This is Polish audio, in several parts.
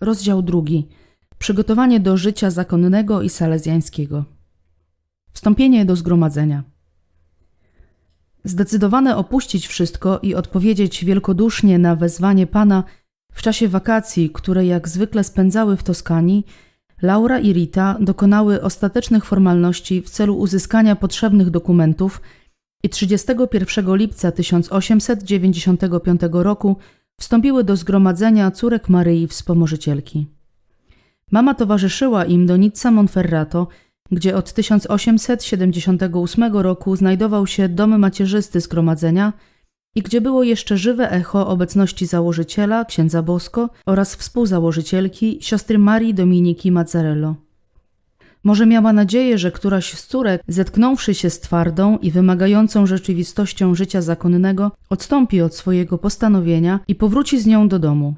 Rozdział drugi. Przygotowanie do życia zakonnego i salezjańskiego. Wstąpienie do zgromadzenia. Zdecydowane opuścić wszystko i odpowiedzieć wielkodusznie na wezwanie Pana w czasie wakacji, które jak zwykle spędzały w Toskanii, Laura i Rita dokonały ostatecznych formalności w celu uzyskania potrzebnych dokumentów i 31 lipca 1895 roku wstąpiły do zgromadzenia córek Maryi Wspomożycielki. Mama towarzyszyła im do Nizza Monferrato, gdzie od 1878 roku znajdował się dom macierzysty zgromadzenia i gdzie było jeszcze żywe echo obecności założyciela, księdza Bosko oraz współzałożycielki, siostry Marii Dominiki Mazzarello. Może miała nadzieję, że któraś z córek, zetknąwszy się z twardą i wymagającą rzeczywistością życia zakonnego, odstąpi od swojego postanowienia i powróci z nią do domu.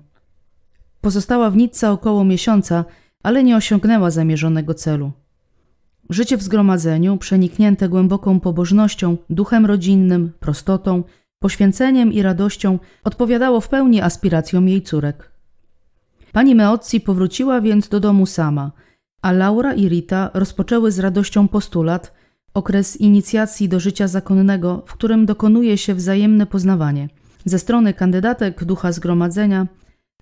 Pozostała w Nizza około miesiąca, ale nie osiągnęła zamierzonego celu. Życie w zgromadzeniu, przeniknięte głęboką pobożnością, duchem rodzinnym, prostotą, poświęceniem i radością, odpowiadało w pełni aspiracjom jej córek. Pani Meozzi powróciła więc do domu sama, a Laura i Rita rozpoczęły z radością postulat, okres inicjacji do życia zakonnego, w którym dokonuje się wzajemne poznawanie ze strony kandydatek ducha zgromadzenia,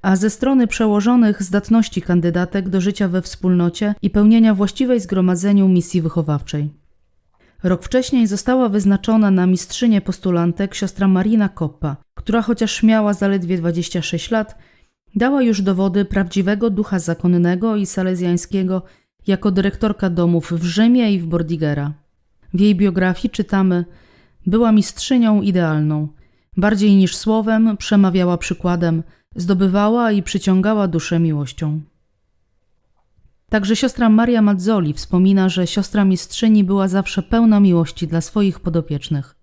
a ze strony przełożonych zdatności kandydatek do życia we wspólnocie i pełnienia właściwej zgromadzeniu misji wychowawczej. Rok wcześniej została wyznaczona na mistrzynię postulantek siostra Marina Koppa, która chociaż miała zaledwie 26 lat, dała już dowody prawdziwego ducha zakonnego i salezjańskiego jako dyrektorka domów w Rzymie i w Bordigera. W jej biografii czytamy: Była mistrzynią idealną. Bardziej niż słowem przemawiała przykładem, zdobywała i przyciągała duszę miłością. Także siostra Maria Mazzoli wspomina, że siostra mistrzyni była zawsze pełna miłości dla swoich podopiecznych.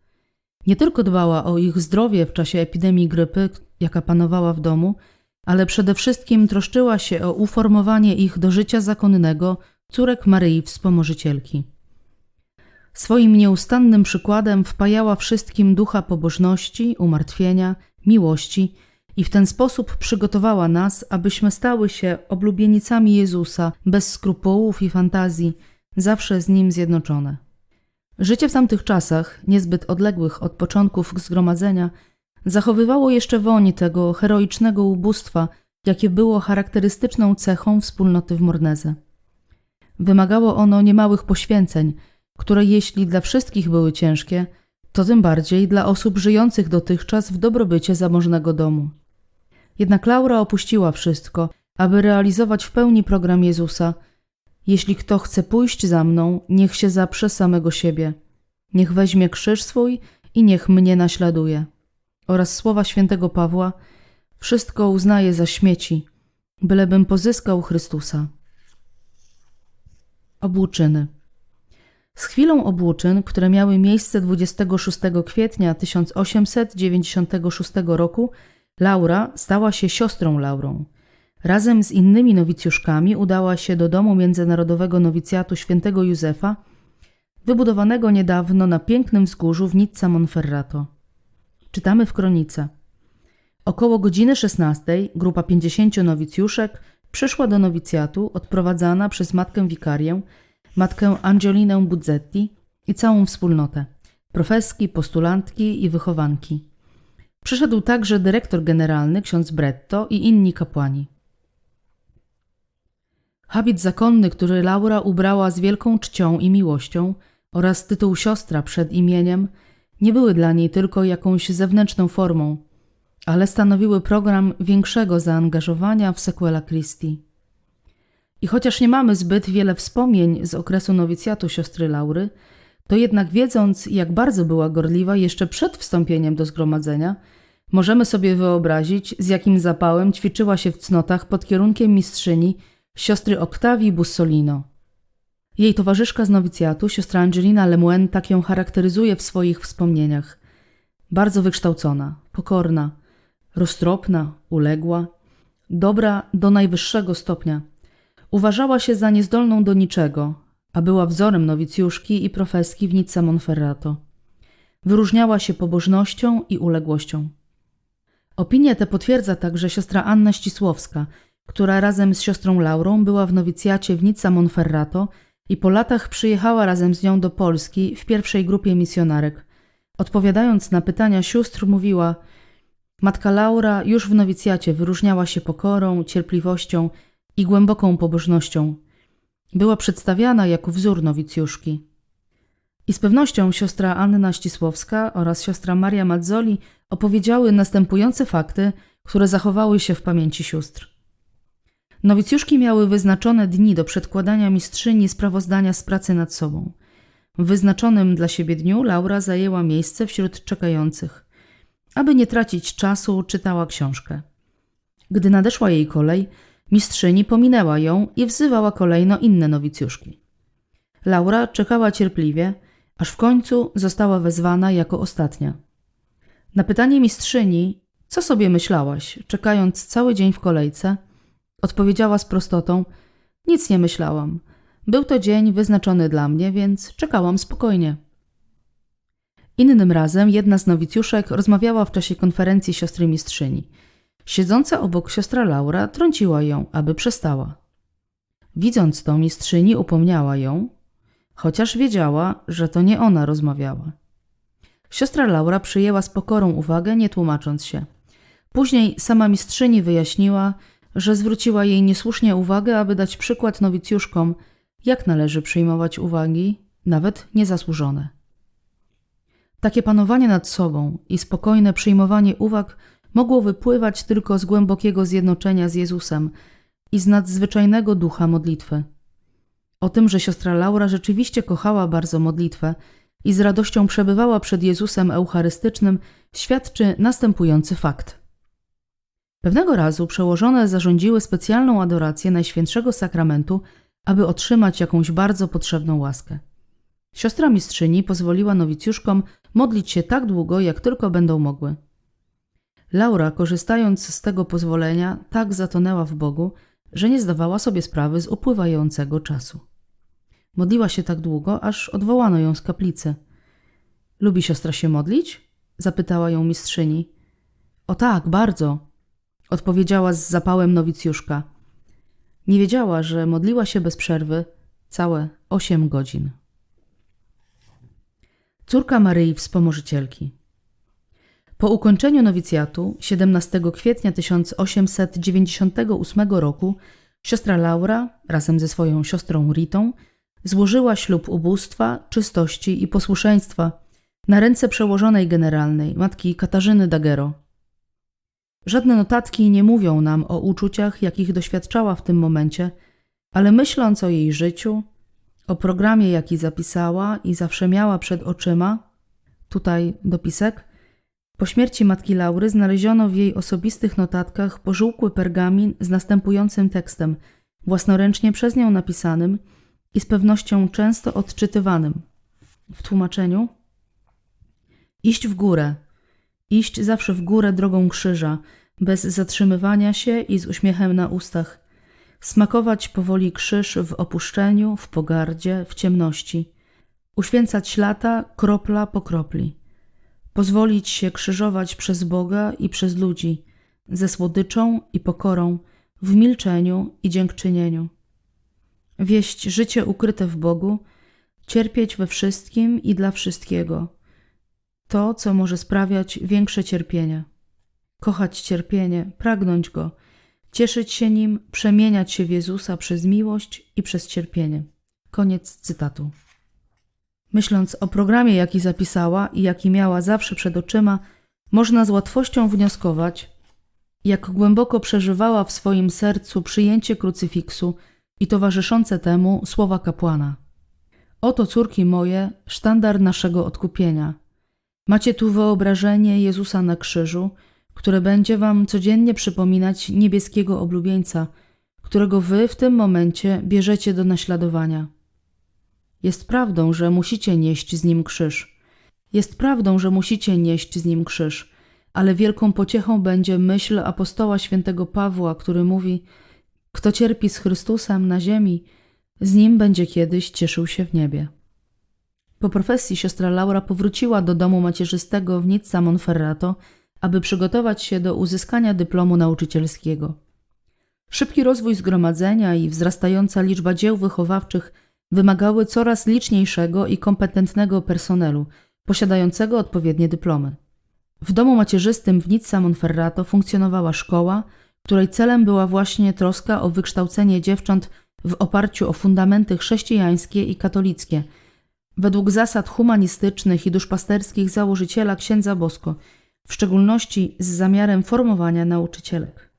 Nie tylko dbała o ich zdrowie w czasie epidemii grypy, jaka panowała w domu, ale przede wszystkim troszczyła się o uformowanie ich do życia zakonnego córek Maryi Wspomożycielki. Swoim nieustannym przykładem wpajała wszystkim ducha pobożności, umartwienia, miłości i w ten sposób przygotowała nas, abyśmy stały się oblubienicami Jezusa, bez skrupułów i fantazji, zawsze z Nim zjednoczone. Życie w tamtych czasach, niezbyt odległych od początków zgromadzenia, zachowywało jeszcze woń tego heroicznego ubóstwa, jakie było charakterystyczną cechą wspólnoty w Morneze. Wymagało ono niemałych poświęceń, które jeśli dla wszystkich były ciężkie, to tym bardziej dla osób żyjących dotychczas w dobrobycie zamożnego domu. Jednak Laura opuściła wszystko, aby realizować w pełni program Jezusa. Jeśli kto chce pójść za mną, niech się zaprze samego siebie. Niech weźmie krzyż swój i niech mnie naśladuje. Oraz słowa świętego Pawła: Wszystko uznaję za śmieci, bylebym pozyskał Chrystusa. Obłuczyny. Z chwilą obłóczyn, które miały miejsce 26 kwietnia 1896 roku, Laura stała się siostrą Laurą. Razem z innymi nowicjuszkami udała się do domu Międzynarodowego Nowicjatu Świętego Józefa, wybudowanego niedawno na pięknym wzgórzu w Nizza Monferrato. Czytamy w kronice. Około godziny 16 grupa 50 nowicjuszek przyszła do nowicjatu, odprowadzana przez matkę wikarię, matkę Angelinę Budzetti i całą wspólnotę, profeski, postulantki i wychowanki. Przyszedł także dyrektor generalny, ksiądz Bretto i inni kapłani. Habit zakonny, który Laura ubrała z wielką czcią i miłością oraz tytuł siostra przed imieniem nie były dla niej tylko jakąś zewnętrzną formą, ale stanowiły program większego zaangażowania w sequela Christi. I chociaż nie mamy zbyt wiele wspomnień z okresu nowicjatu siostry Laury, to jednak wiedząc, jak bardzo była gorliwa jeszcze przed wstąpieniem do zgromadzenia, możemy sobie wyobrazić, z jakim zapałem ćwiczyła się w cnotach pod kierunkiem mistrzyni siostry Octavii Bussolino. Jej towarzyszka z nowicjatu, siostra Angelina Lemoine, tak ją charakteryzuje w swoich wspomnieniach. Bardzo wykształcona, pokorna, roztropna, uległa, dobra do najwyższego stopnia. Uważała się za niezdolną do niczego, a była wzorem nowicjuszki i profeski w Nizza Monferrato. Wyróżniała się pobożnością i uległością. Opinię tę potwierdza także siostra Anna Ścisłowska, która razem z siostrą Laurą była w nowicjacie w Nizza Monferrato i po latach przyjechała razem z nią do Polski w pierwszej grupie misjonarek. Odpowiadając na pytania sióstr, mówiła: Matka Laura już w nowicjacie wyróżniała się pokorą, cierpliwością i głęboką pobożnością. Była przedstawiana jako wzór nowicjuszki. I z pewnością siostra Anna Ścisłowska oraz siostra Maria Mazzoli opowiedziały następujące fakty, które zachowały się w pamięci sióstr. Nowicjuszki miały wyznaczone dni do przedkładania mistrzyni sprawozdania z pracy nad sobą. W wyznaczonym dla siebie dniu Laura zajęła miejsce wśród czekających. Aby nie tracić czasu, czytała książkę. Gdy nadeszła jej kolej, mistrzyni pominęła ją i wzywała kolejno inne nowicjuszki. Laura czekała cierpliwie, aż w końcu została wezwana jako ostatnia. Na pytanie mistrzyni, co sobie myślałaś, czekając cały dzień w kolejce, odpowiedziała z prostotą: Nic nie myślałam. Był to dzień wyznaczony dla mnie, więc czekałam spokojnie. Innym razem jedna z nowicjuszek rozmawiała w czasie konferencji siostry mistrzyni. Siedząca obok siostra Laura trąciła ją, aby przestała. Widząc to, mistrzyni upomniała ją, chociaż wiedziała, że to nie ona rozmawiała. Siostra Laura przyjęła z pokorą uwagę, nie tłumacząc się. Później sama mistrzyni wyjaśniła, że zwróciła jej niesłusznie uwagę, aby dać przykład nowicjuszkom, jak należy przyjmować uwagi, nawet niezasłużone. Takie panowanie nad sobą i spokojne przyjmowanie uwag mogło wypływać tylko z głębokiego zjednoczenia z Jezusem i z nadzwyczajnego ducha modlitwy. O tym, że siostra Laura rzeczywiście kochała bardzo modlitwę i z radością przebywała przed Jezusem Eucharystycznym, świadczy następujący fakt. Pewnego razu przełożone zarządziły specjalną adorację Najświętszego Sakramentu, aby otrzymać jakąś bardzo potrzebną łaskę. Siostra mistrzyni pozwoliła nowicjuszkom modlić się tak długo, jak tylko będą mogły. Laura, korzystając z tego pozwolenia, tak zatonęła w Bogu, że nie zdawała sobie sprawy z upływającego czasu. Modliła się tak długo, aż odwołano ją z kaplicy. Lubi siostra się modlić? zapytała ją mistrzyni. O tak, bardzo, odpowiedziała z zapałem nowicjuszka. Nie wiedziała, że modliła się bez przerwy całe osiem godzin. Córka Maryi Wspomożycielki. Po ukończeniu nowicjatu 17 kwietnia 1898 roku siostra Laura razem ze swoją siostrą Ritą złożyła ślub ubóstwa, czystości i posłuszeństwa na ręce przełożonej generalnej matki Katarzyny Daguerro. Żadne notatki nie mówią nam o uczuciach, jakich doświadczała w tym momencie, ale myśląc o jej życiu, o programie, jaki zapisała i zawsze miała przed oczyma, tutaj dopisek, po śmierci matki Laury znaleziono w jej osobistych notatkach pożółkły pergamin z następującym tekstem, własnoręcznie przez nią napisanym i z pewnością często odczytywanym. W tłumaczeniu: Iść w górę, iść zawsze w górę drogą krzyża, bez zatrzymywania się i z uśmiechem na ustach, smakować powoli krzyż w opuszczeniu, w pogardzie, w ciemności, uświęcać lata kropla po kropli, pozwolić się krzyżować przez Boga i przez ludzi, ze słodyczą i pokorą, w milczeniu i dziękczynieniu. Wieść życie ukryte w Bogu, cierpieć we wszystkim i dla wszystkiego, to, co może sprawiać większe cierpienie. Kochać cierpienie, pragnąć go, cieszyć się nim, przemieniać się w Jezusa przez miłość i przez cierpienie. Koniec cytatu. Myśląc o programie, jaki zapisała i jaki miała zawsze przed oczyma, można z łatwością wnioskować, jak głęboko przeżywała w swoim sercu przyjęcie krucyfiksu i towarzyszące temu słowa kapłana. Oto, córki moje, sztandar naszego odkupienia. Macie tu wyobrażenie Jezusa na krzyżu, które będzie wam codziennie przypominać niebieskiego oblubieńca, którego wy w tym momencie bierzecie do naśladowania. Jest prawdą, że musicie nieść z nim krzyż. Jest prawdą, że musicie nieść z nim krzyż, ale wielką pociechą będzie myśl apostoła świętego Pawła, który mówi: Kto cierpi z Chrystusem na ziemi, z nim będzie kiedyś cieszył się w niebie. Po profesji siostra Laura powróciła do domu macierzystego w Nizza Monferrato, aby przygotować się do uzyskania dyplomu nauczycielskiego. Szybki rozwój zgromadzenia i wzrastająca liczba dzieł wychowawczych wymagały coraz liczniejszego i kompetentnego personelu, posiadającego odpowiednie dyplomy. W domu macierzystym w Nizza Monferrato funkcjonowała szkoła, której celem była właśnie troska o wykształcenie dziewcząt w oparciu o fundamenty chrześcijańskie i katolickie, według zasad humanistycznych i duszpasterskich założyciela księdza Bosko, w szczególności z zamiarem formowania nauczycielek.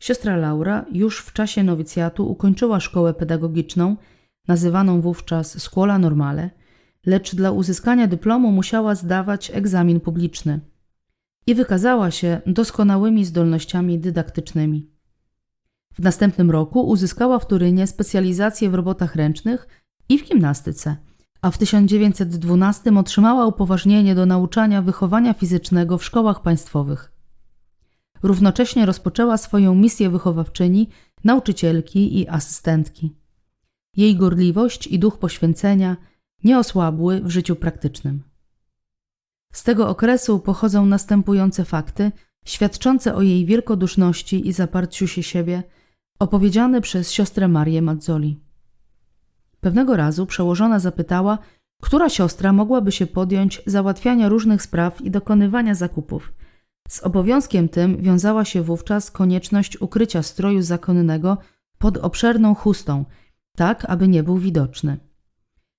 Siostra Laura już w czasie nowicjatu ukończyła szkołę pedagogiczną, nazywaną wówczas Scuola Normale, lecz dla uzyskania dyplomu musiała zdawać egzamin publiczny i wykazała się doskonałymi zdolnościami dydaktycznymi. W następnym roku uzyskała w Turynie specjalizację w robotach ręcznych i w gimnastyce, a w 1912 otrzymała upoważnienie do nauczania wychowania fizycznego w szkołach państwowych. Równocześnie rozpoczęła swoją misję wychowawczyni, nauczycielki i asystentki. Jej gorliwość i duch poświęcenia nie osłabły w życiu praktycznym. Z tego okresu pochodzą następujące fakty, świadczące o jej wielkoduszności i zaparciu się siebie, opowiedziane przez siostrę Marię Mazzoli. Pewnego razu przełożona zapytała, która siostra mogłaby się podjąć załatwiania różnych spraw i dokonywania zakupów. Z obowiązkiem tym wiązała się wówczas konieczność ukrycia stroju zakonnego pod obszerną chustą, tak aby nie był widoczny.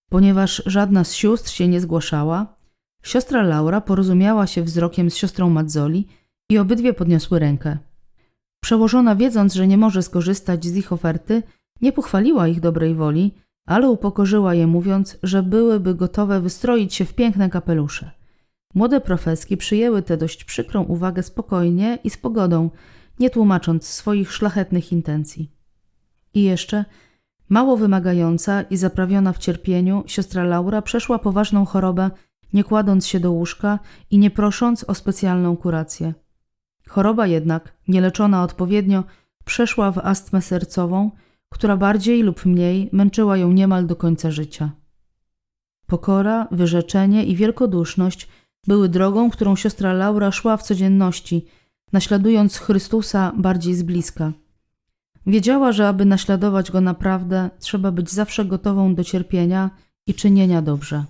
Ponieważ żadna z sióstr się nie zgłaszała, siostra Laura porozumiała się wzrokiem z siostrą Mazzoli i obydwie podniosły rękę. Przełożona, wiedząc, że nie może skorzystać z ich oferty, nie pochwaliła ich dobrej woli, ale upokorzyła je, mówiąc, że byłyby gotowe wystroić się w piękne kapelusze. Młode profeski przyjęły tę dość przykrą uwagę spokojnie i z pogodą, nie tłumacząc swoich szlachetnych intencji. I jeszcze, mało wymagająca i zaprawiona w cierpieniu, siostra Laura przeszła poważną chorobę, nie kładąc się do łóżka i nie prosząc o specjalną kurację. Choroba jednak, nieleczona odpowiednio, przeszła w astmę sercową, która bardziej lub mniej męczyła ją niemal do końca życia. Pokora, wyrzeczenie i wielkoduszność były drogą, którą siostra Laura szła w codzienności, naśladując Chrystusa bardziej z bliska. Wiedziała, że aby naśladować go naprawdę, trzeba być zawsze gotową do cierpienia i czynienia dobrze.